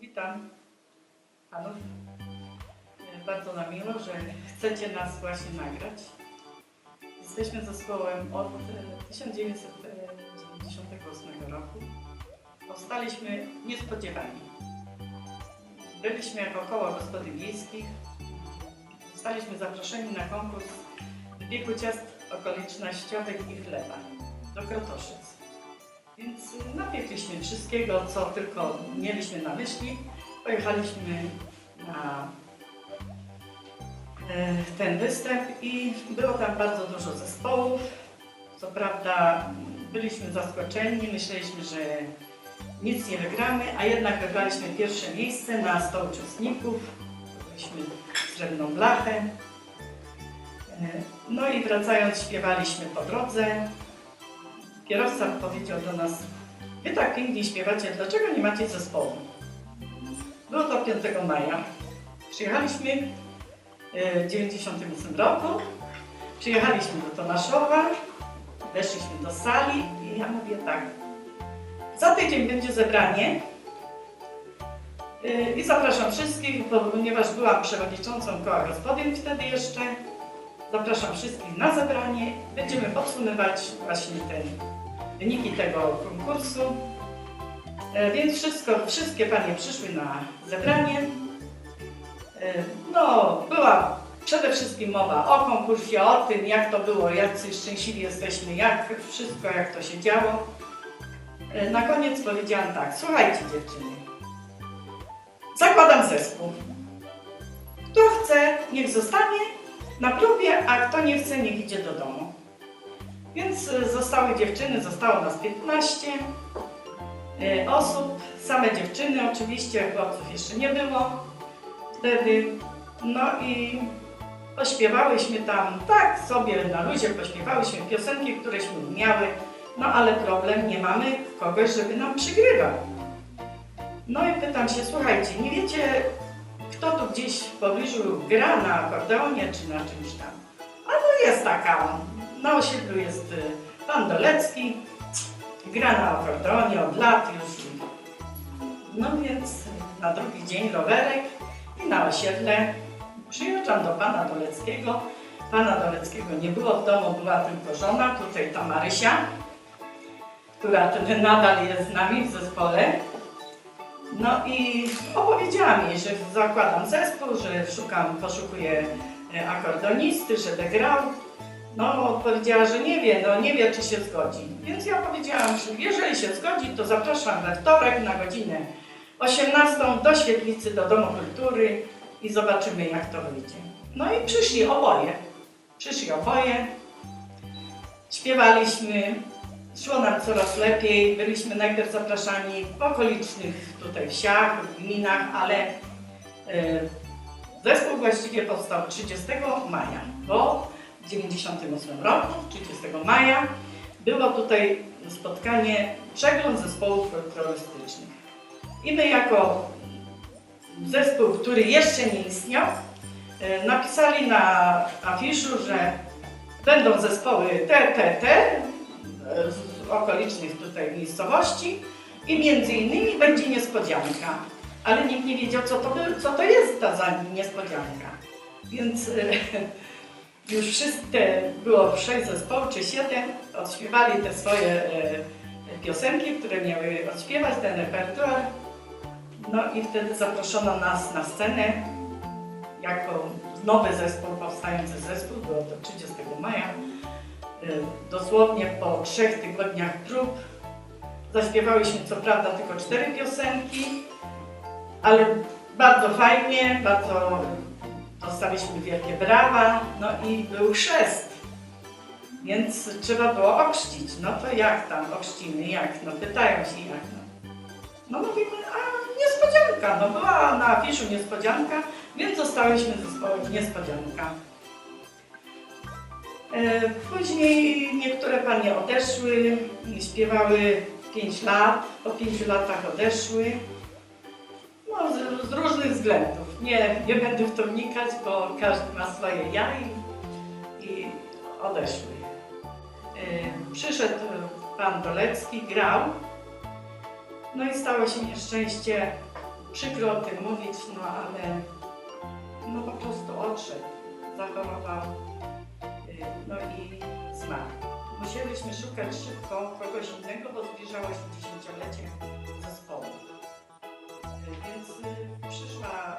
Witam panów. E, Bardzo nam miło, że chcecie nas właśnie nagrać. Jesteśmy zespołem od e, 1998 roku. Powstaliśmy niespodziewanie. Byliśmy jako koło gospodyń wiejskich. Zostaliśmy zaproszeni na konkurs wybiegu ciast okolicznościowych i chleba do Krotoszyc. Więc napiekliśmy wszystkiego, co tylko mieliśmy na myśli. Pojechaliśmy na e, ten występ i było tam bardzo dużo zespołów. Co prawda byliśmy zaskoczeni, myśleliśmy, że nic nie wygramy, a jednak wygraliśmy pierwsze miejsce na 100 uczestników. Byliśmy srebrną blachę. E, No i wracając śpiewaliśmy po drodze. Kierowca powiedział do nas, wy tak pięknie śpiewacie, dlaczego nie macie zespołu? Było to 5 maja. Przyjechaliśmy e, w 98 roku. Przyjechaliśmy do Tomaszowa, weszliśmy do sali i ja mówię tak, za tydzień będzie zebranie e, i zapraszam wszystkich, ponieważ byłam przewodniczącą koła gospodyń wtedy jeszcze, zapraszam wszystkich na zebranie. Będziemy podsumować właśnie te wyniki tego konkursu. E, Więc wszystko, wszystkie panie przyszły na zebranie. E, No, była przede wszystkim mowa o konkursie, o tym, jak to było, jak szczęśliwi jesteśmy, jak wszystko, jak to się działo. E, Na koniec powiedziałam tak, słuchajcie dziewczyny, zakładam zespół. Kto chce, niech zostanie na próbie, a kto nie chce, niech idzie do domu. Więc e, zostały dziewczyny, zostało nas 15 e, osób, same dziewczyny oczywiście, chłopców jeszcze nie było wtedy. No i pośpiewałyśmy tam, tak sobie na luzie pośpiewałyśmy piosenki, któreśmy umiały, no ale problem, nie mamy kogoś, żeby nam przygrywał. No i pytam się, słuchajcie, nie wiecie, kto tu gdzieś w pobliżu gra na akordeonie czy na czymś tam? A no jest taka, na osiedlu jest y, pan Dolecki, gra na akordeonie od lat już. No więc na drugi dzień rowerek i na osiedle przyjeżdżam do pana Doleckiego. Pana Doleckiego nie było w domu, była tylko żona, tutaj ta Marysia, która nadal jest z nami w zespole. No i opowiedziała mi, że zakładam zespół, że szukam, poszukuję e, akordeonisty, żeby grał. No, powiedziała, że nie wie, no nie wie, czy się zgodzi. Więc ja powiedziałam, że jeżeli się zgodzi, to zapraszam we wtorek na godzinę 18 do świetlicy, do Domu Kultury i zobaczymy, jak to wyjdzie. No i przyszli oboje. Przyszli oboje. Śpiewaliśmy, szło nam coraz lepiej. Byliśmy najpierw zapraszani w okolicznych tutaj wsiach, gminach, ale e, zespół właściwie powstał 30 maja, bo w 98 roku, 30 maja, było tutaj spotkanie, przegląd zespołów folklorystycznych. I my jako zespół, który jeszcze nie istniał, e, napisali na afiszu, że będą zespoły te, te, te z okolicznych tutaj miejscowości i między innymi będzie niespodzianka. Ale nikt nie wiedział, co to, by- co to jest ta za niespodzianka. Więc e, już wszystkie, było sześć zespołów czy siedem, odśpiewali te swoje e, piosenki, które miały odśpiewać, ten repertuar. No i wtedy zaproszono nas na scenę jako nowy zespół, powstający zespół, było to 30 maja. Y, Dosłownie po trzech tygodniach prób zaśpiewałyśmy co prawda tylko cztery piosenki, ale bardzo fajnie, bardzo dostaliśmy wielkie brawa, no i był chrzest. Więc trzeba było ochrzcić. No to jak tam ochrzcimy, jak? No pytają się jak. No, no mówimy, a niespodzianka, no była na afiszu niespodzianka, więc zostałyśmy zespołem niespodzianka. E, Później niektóre panie odeszły, śpiewały 5 lat, po 5 latach odeszły. No, z, z różnych względów. Nie, nie będę w to wnikać, bo każdy ma swoje ja i, i odeszły. E, Przyszedł pan Dolecki, grał. No i stało się nieszczęście Przykro o tym mówić, no ale no po prostu odszedł, zachorował, no i zmarł. Musieliśmy szukać szybko kogoś innego, bo zbliżało się dziesięciolecie zespołu. Y, Więc y, przyszła